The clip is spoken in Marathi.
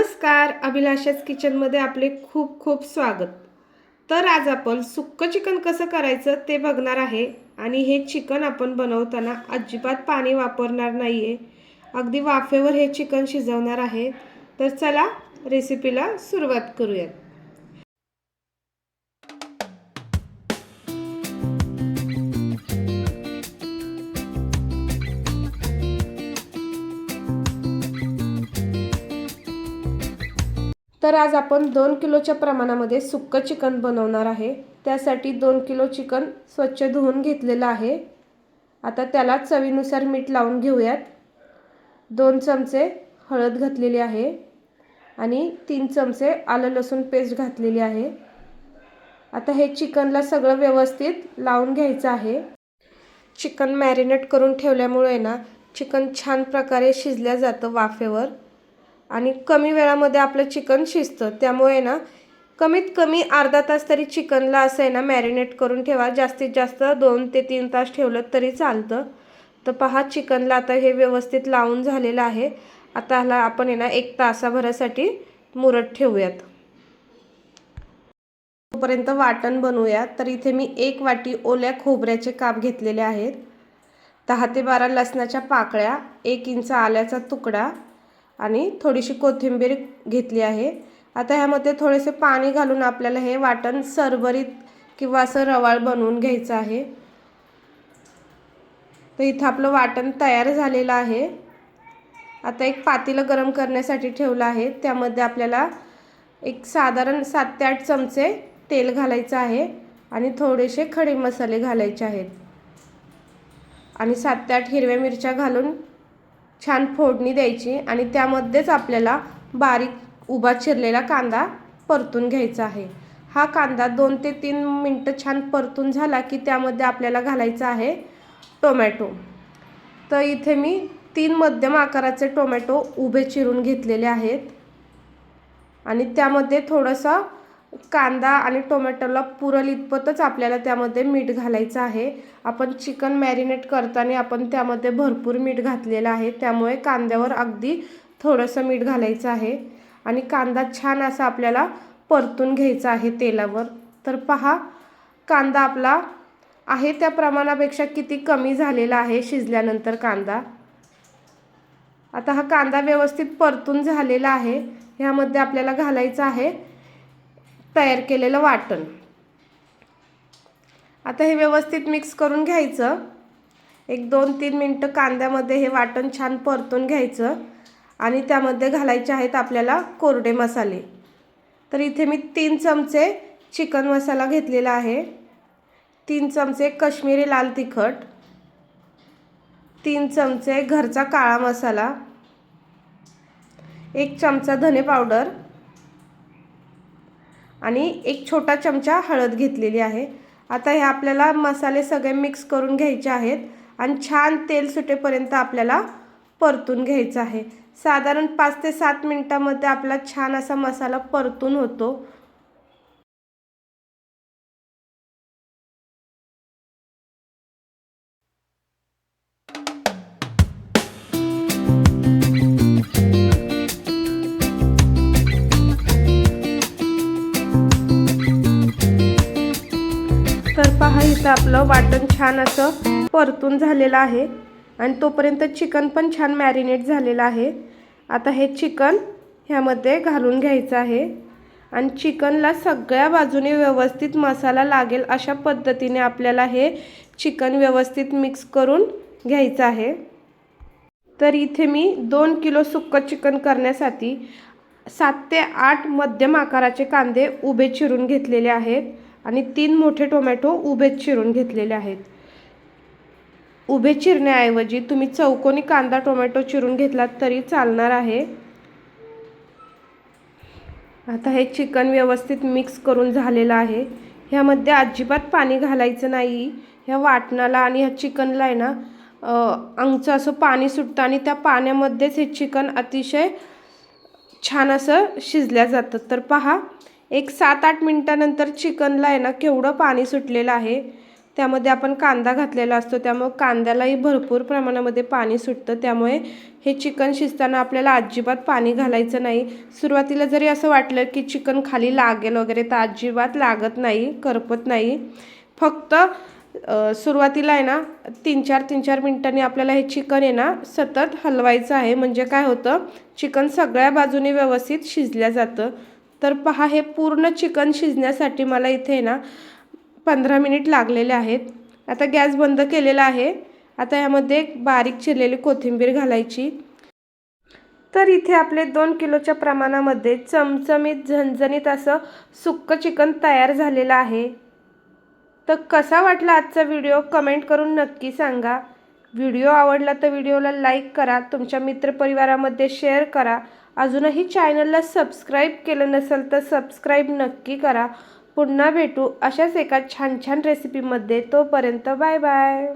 नमस्कार अभिलाषाच किचनमध्ये आपले खूप खूप स्वागत. तर आज आपण सुक्कं चिकन कसं करायचं ते बघणार आहे आणि हे चिकन आपण बनवताना अजिबात पाणी वापरणार नाही आहे अगदी वाफेवर हे चिकन शिजवणार आहे. तर चला रेसिपीला सुरुवात करूयात. तर आज आपण दोन किलोच्या प्रमाणामध्ये सुक्कं चिकन बनवणार आहे. त्यासाठी दोन किलो चिकन स्वच्छ धुवून घेतलेलं आहे. आता त्याला चवीनुसार मीठ लावून घेऊयात. दोन चमचे हळद घातलेली आहे आणि तीन चमचे आलं लसूण पेस्ट घातलेली आहे. आता हे चिकनला सगळं व्यवस्थित लावून घ्यायचं आहे. चिकन मॅरिनेट करून ठेवल्यामुळे ना चिकन छान प्रकारे शिजल्या जातं वाफेवर. आणि कमी वेळामध्ये आपलं चिकन शिजतं. त्यामुळे ना कमीत कमी अर्धा तास तरी चिकनला असं आहे ना मॅरिनेट करून ठेवा. जास्तीत जास्त दोन ते तीन तास ठेवलं तरी चालतं. तर पहा चिकनला आता हे व्यवस्थित लावून झालेलं आहे. आता ह्याला आपण आहे ना एक तासाभरासाठी मुरत ठेवूयात. तोपर्यंत वाटण बनवूया तर इथे मी एक वाटी ओल्या खोबऱ्याचे काप घेतलेले आहेत. दहा ते बारा लसणाच्या पाकळ्या एक इंच आल्याचा तुकडा आणि थोडीशी कोथिंबीर घेतली आहे. आता ह्यामध्ये थोडेसे पाणी घालून आपल्याला हे वाटण सरभरीत किंवा असं रवाळ बनवून घ्यायचं आहे. तर इथं आपलं वाटण तयार झालेलं आहे. आता एक पातेलं गरम करण्यासाठी ठेवलं आहे. त्यामध्ये आपल्याला एक साधारण सात ते आठ चमचे तेल घालायचं आहे आणि थोडेसे खडे मसाले घालायचे आहेत. आणि सात ते आठ हिरव्या मिरच्या घालून छान फोडणी द्यायची आणि त्यामध्येच आपल्याला बारीक उभा चिरलेला कांदा परतून घ्यायचा आहे. हा कांदा दोन ते तीन मिनटं छान परतून झाला की त्यामध्ये आपल्याला घालायचा आहे टोमॅटो. तर इथे मी तीन मध्यम आकाराचे टोमॅटो उभे चिरून घेतलेले आहेत. आणि त्यामध्ये थोडंसं कांदा आणि टोमॅटोला पुरल इतपतच आपल्याला त्यामध्ये मीठ घालायचं आहे. आपण चिकन मॅरिनेट करताना आपण त्यामध्ये भरपूर मीठ घातलेलं आहे. त्यामुळे कांद्यावर अगदी थोडंसं मीठ घालायचं आहे. आणि कांदा छान असा आपल्याला परतून घ्यायचा आहे तेलावर. तर पहा कांदा आपला आहे त्या प्रमाणापेक्षा किती कमी झालेला आहे शिजल्यानंतर कांदा. आता हा कांदा व्यवस्थित परतून झालेला आहे. ह्यामध्ये आपल्याला घालायचा आहे तयार केलेलं वाटण. आता हे व्यवस्थित मिक्स करून घ्यायचं. एक दोन तीन मिनटं कांद्यामध्ये हे वाटण छान परतून घ्यायचं आणि त्यामध्ये घालायचे आहेत आपल्याला कोरडे मसाले. तर इथे मी तीन चमचे चिकन मसाला घेतलेला आहे. तीन चमचे कश्मीरी लाल तिखट. तीन चमचे घरचा काळा मसाला. एक चमचा धने पावडर. आणि एक छोटा चमचा हळद घेतलेली आहे. आता हे आपल्याला मसाले सगळे मिक्स करून घ्यायचे आहेत आणि छान तेल सुटेपर्यंत आपल्याला परतून घ्यायचं आहे. साधारण पाच ते सात मिनटामध्ये आपला छान असा मसाला परतून होतो. पहा इथं आपलं वाटण छान असं परतून झालेलं आहे. आणि तोपर्यंत चिकन पण छान मॅरिनेट झालेलं आहे. आता हे चिकन ह्यामध्ये घालून घ्यायचं आहे. आणि चिकनला सगळ्या बाजूने व्यवस्थित मसाला लागेल अशा पद्धतीने आपल्याला हे चिकन व्यवस्थित मिक्स करून घ्यायचं आहे. तर इथे मी दोन किलो सुक्कं चिकन करण्यासाठी सात ते आठ मध्यम आकाराचे कांदे उभे चिरून घेतलेले आहेत. आणि तीन मोठे टोमॅटो उभेच चिरून घेतलेले आहेत. उभे चिरण्याऐवजी तुम्ही चौकोनी कांदा टोमॅटो चिरून घेतलात तरी चालणार आहे. आता हे चिकन व्यवस्थित मिक्स करून झालेलं आहे. ह्यामध्ये अजिबात पाणी घालायचं नाही. ह्या वाटणाला आणि ह्या चिकनला आहे ना अंगचं असं पाणी सुटतं आणि त्या पाण्यामध्येच हे चिकन अतिशय छान असं शिजल्या जातं. तर पहा एक सात आठ मिनटानंतर चिकनला आहे ना केवढं पाणी सुटलेलं आहे. त्यामध्ये आपण कांदा घातलेला असतो. त्यामुळे कांद्यालाही भरपूर प्रमाणामध्ये पाणी सुटतं. त्यामुळे हे चिकन शिजताना आपल्याला अजिबात पाणी घालायचं नाही. सुरुवातीला जरी असं वाटलं की चिकन खाली लागेल वगैरे तर अजिबात लागत नाही करपत नाही. फक्त सुरुवातीला आहे ना तीन चार तीन चार मिनटांनी आपल्याला हे चिकन आहे ना सतत हलवायचं आहे. म्हणजे काय होतं चिकन सगळ्या बाजूने व्यवस्थित शिजल्या जातं. तर पहा हे पूर्ण चिकन शिजण्यासाठी मला इथे ना पंधरा मिनिट लागलेले आहेत. आता गॅस बंद केलेला आहे. आता यामध्ये बारीक चिरलेली कोथिंबीर घालायची. तर इथे आपले दोन किलोच्या प्रमाणामध्ये चमचमीत झणझणीत असं सुक्कं चिकन तयार झालेलं आहे. तर कसा वाटला आजचा व्हिडिओ? कमेंट करून नक्की सांगा. व्हिडिओ आवडला तर व्हिडिओला लाईक करा. तुमच्या मित्रपरिवारामध्ये शेअर करा. अजूनही चॅनलला सबस्क्राईब केलं नसेल तर सबस्क्राईब नक्की करा. पुन्हा भेटू अशाच एका छान छान रेसिपीमध्ये तोपर्यंत बाय बाय